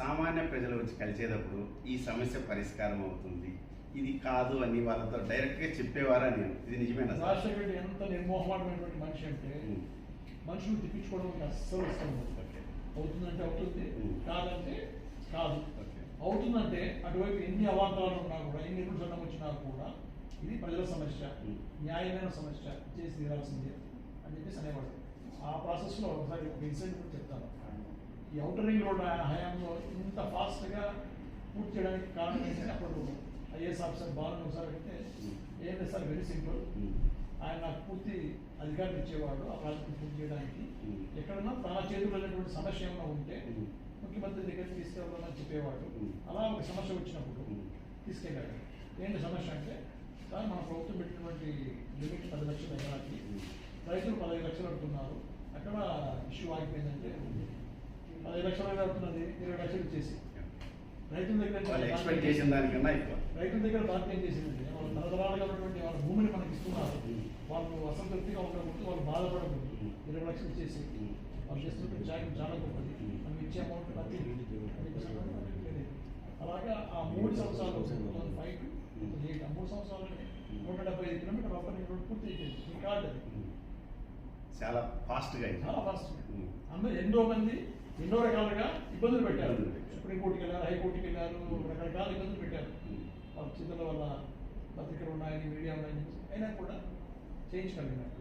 సామాన్య ప్రజలు వచ్చి కలిసేటప్పుడు ఈ సమస్య పరిష్కారం అవుతుంది. ఇది కాదు అని వాళ్ళతో డైరెక్ట్గా చెప్పేవారా నేను? ఇది నిజమేనా రాజశేఖర రెడ్డి ఎంత నిర్మోహమాటమైనటువంటి మనిషి అంటే. మనుషులు తిప్పించుకోవడం అస్సలు ఇష్టం అవుతుందంటే అవుతుంది. కాదంటే కాదు. అవుతుందంటే అటువైపు ఎన్ని అవాంతరాలు ఉన్నా కూడా ఎన్ని రుజనం వచ్చినా కూడా ఇది ప్రజల సమస్య. న్యాయమైన సమస్య చేసి తీరాల్సిందే అని చెప్పేసి అనేవాడు ఆ ప్రాసెస్లో ఒకసారి ఒక ఇన్సిడెంట్ కూడా చెప్తాను. ఈ అవుటర్ రింగ్ రోడ్ ఆయన హయాంలో ఇంత ఫాస్ట్గా పూర్తి చేయడానికి కారణం ఏంటంటే అప్పుడు ఐఏఎస్ ఆఫీసర్ బాలను ఒకసారి అడిగితే ఉమ్. ఏం లేదు సార్ వెరీ సింపుల్ ఉమ్. ఆయన నాకు పూర్తి అధికారం ఇచ్చేవాడు ఆ ప్రాజెక్ట్ పూర్తి చేయడానికి ఉమ్. ఎక్కడన్నా తన చేతిలో ఉన్నటువంటి సమస్య ఏమైనా ఉంటే. ముఖ్యమంత్రి దగ్గరికి తీసుకెళ్ళాలని చెప్పేవాడు. అలా ఒక సమస్య వచ్చినప్పుడు. తీసుకెళ్ళాడు ఏంటి సమస్య అంటే సార్ మన ప్రభుత్వం పెట్టినటువంటి లిమిట్ పది లక్షల ఎకరాకి. రైతులు పదహైదు లక్షలు అడుగుతున్నారు అక్కడ ఇష్యూ ఆగిపోయిందంటే పదహైదు లక్షలు అడుగుతున్నది ఇరవై లక్షలు ఇచ్చేసి రైతుల దగ్గర ఎక్స్పెక్ట్ చేసిన దానికన్నా ఎక్కువ రైతుల దగ్గర భారత ఏం చేసిందంటే వాళ్ళు తరతరాలుగా ఉన్నటువంటి వాళ్ళ భూమిని మనకి ఇస్తున్నారు. వాళ్ళు అసంతృప్తిగా ఉండకూడదు వాళ్ళు బాధపడకూడదు. ఇరవై లక్షలు ఇచ్చేసి. వాళ్ళు చేస్తున్న త్యాగం చాలా గొప్పది. మనం ఇచ్చే అమౌంట్ ప్రతి అలాగా ఆ మూడు సంవత్సరాలు ఫైవ్ టు ఎయిట్ మూడు సంవత్సరాలు నూట డెబ్బై ఐదు కిలోమీటర్ ఓపెనింగ్ రోడ్ పూర్తి అయిపోయింది రికార్డ్. చాలా ఫాస్ట్గా చాలా ఫాస్ట్. అందరూ ఎంతో మంది ఎన్నో రకాలుగా ఇబ్బందులు పెట్టారు. సుప్రీంకోర్టుకి వెళ్ళారు హైకోర్టుకి వెళ్ళారు రకరకాల ఇబ్బందులు పెట్టారు. వాళ్ళ చిత్రాల వల్ల పత్రికలు ఉన్నాయని మీడియా ఉన్నాయని అయినా కూడా చేయించగలిగినారు